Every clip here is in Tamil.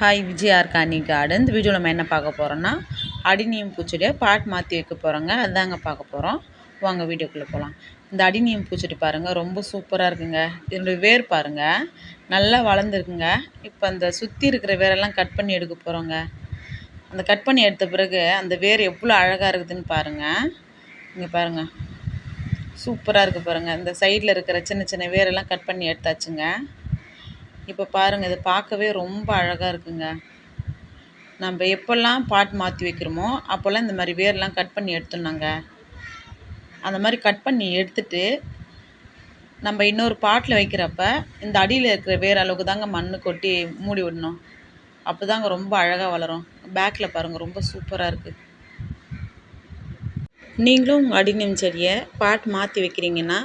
ஹாய் விஜய் ஆர்கானிக் கார்டன் இந்த வீடியோவில் நம்ம என்ன பார்க்க போகிறோன்னா அடினியம் பூச்செடியை பாட் மாற்றி வைக்க போகிறோங்க அதுதாங்க பார்க்க போகிறோம் வாங்க வீடியோக்குள்ளே போகலாம் இந்த அடினியம் பூச்செடி பாருங்கள் ரொம்ப சூப்பராக இருக்குங்க. இதனுடைய வேர் பாருங்கள் நல்லா வளர்ந்துருக்குங்க. இப்போ அந்த சுற்றி இருக்கிற வேரெல்லாம் கட் பண்ணி எடுக்க போகிறோங்க அந்த கட் பண்ணி எடுத்த பிறகு அந்த வேர் எவ்வளோ அழகாக இருக்குதுன்னு பாருங்கள் இங்கே பாருங்கள் சூப்பராக இருக்குது பாருங்கள் இந்த சைடில் இருக்கிற சின்ன சின்ன வேரெல்லாம் கட் பண்ணி எடுத்தாச்சுங்க. இப்போ பாருங்கள் இது பார்க்கவே ரொம்ப அழகாக இருக்குங்க. நம்ம எப்போல்லாம் பாட் மாற்றி வைக்கிறோமோ அப்போல்லாம் இந்த மாதிரி வேர்லாம் கட் பண்ணி எடுத்துடணுங்க. அந்த மாதிரி கட் பண்ணி எடுத்துட்டு நம்ம இன்னொரு பாட்டில் வைக்கிறப்ப இந்த அடியில் இருக்கிற வேர் அளவுக்கு தாங்க மண் கொட்டி மூடி விடணும். அப்போ தாங்க ரொம்ப அழகாக வளரும். பேக்கில் பாருங்கள் ரொம்ப சூப்பராக இருக்குது நீங்களும் உங்கள் அடிநியம் செடியை பாட் மாற்றி வைக்கிறீங்கன்னா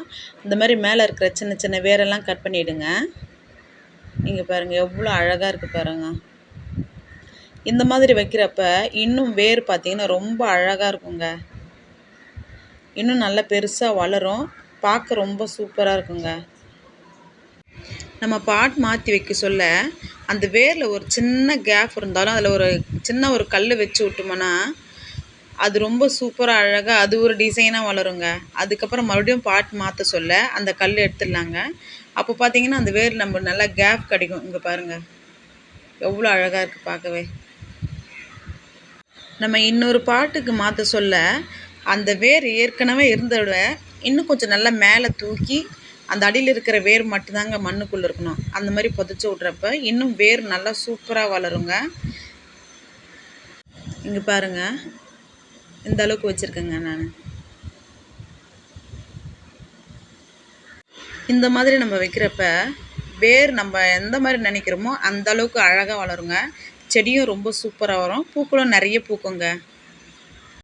இந்த மாதிரி மேலே இருக்கிற சின்ன சின்ன வேரெல்லாம் கட் பண்ணிவிடுங்க இங்கே பாருங்கள் எவ்வளோ அழகாக இருக்குது பாருங்கள் இந்த மாதிரி வைக்கிறப்ப இன்னும் வேர் பார்த்திங்கன்னா ரொம்ப அழகாக இருக்குங்க. இன்னும் நல்லா பெருசாக வளரும். பார்க்க ரொம்ப சூப்பராக இருக்குங்க. நம்ம பாட் மாற்றி வைக்க சொல்ல அந்த வேரில் ஒரு சின்ன கேப் இருந்தாலும் அதில் ஒரு சின்ன ஒரு கல் வச்சு விட்டோம்னா அது ரொம்ப சூப்பராக அழகாக அது ஒரு டிசைனாக வளருங்க. அதுக்கப்புறம் மறுபடியும் பாட் மாற்ற சொல்ல அந்த கல் எடுத்துடலாங்க. அப்போ பார்த்தீங்கன்னா அந்த வேர் நம்ம நல்லா கேப் கிடைக்கும். இங்கே பாருங்கள் எவ்வளோ அழகாக இருக்குது பார்க்கவே. நம்ம இன்னொரு பாட்டுக்கு மாற்ற சொல்ல அந்த வேர் ஏற்கனவே இருந்தத இன்னும் கொஞ்சம் நல்லா மேலே தூக்கி அந்த அடியில் இருக்கிற வேர் மட்டும்தாங்க மண்ணுக்குள்ளே இருக்கணும். அந்த மாதிரி புதைச்சி விட்றப்ப இன்னும் வேர் நல்லா சூப்பராக வளருங்க. இங்கே பாருங்கள் இந்த அளவுக்கு வச்சுருக்கேங்க நான். இந்த மாதிரி நம்ம வைக்கிறப்ப வேர் நம்ம எந்த மாதிரி நினைக்கிறோமோ அந்தளவுக்கு அழகாக வளருங்க. செடியும் ரொம்ப சூப்பராக வரும். பூக்களும் நிறைய பூக்குங்க.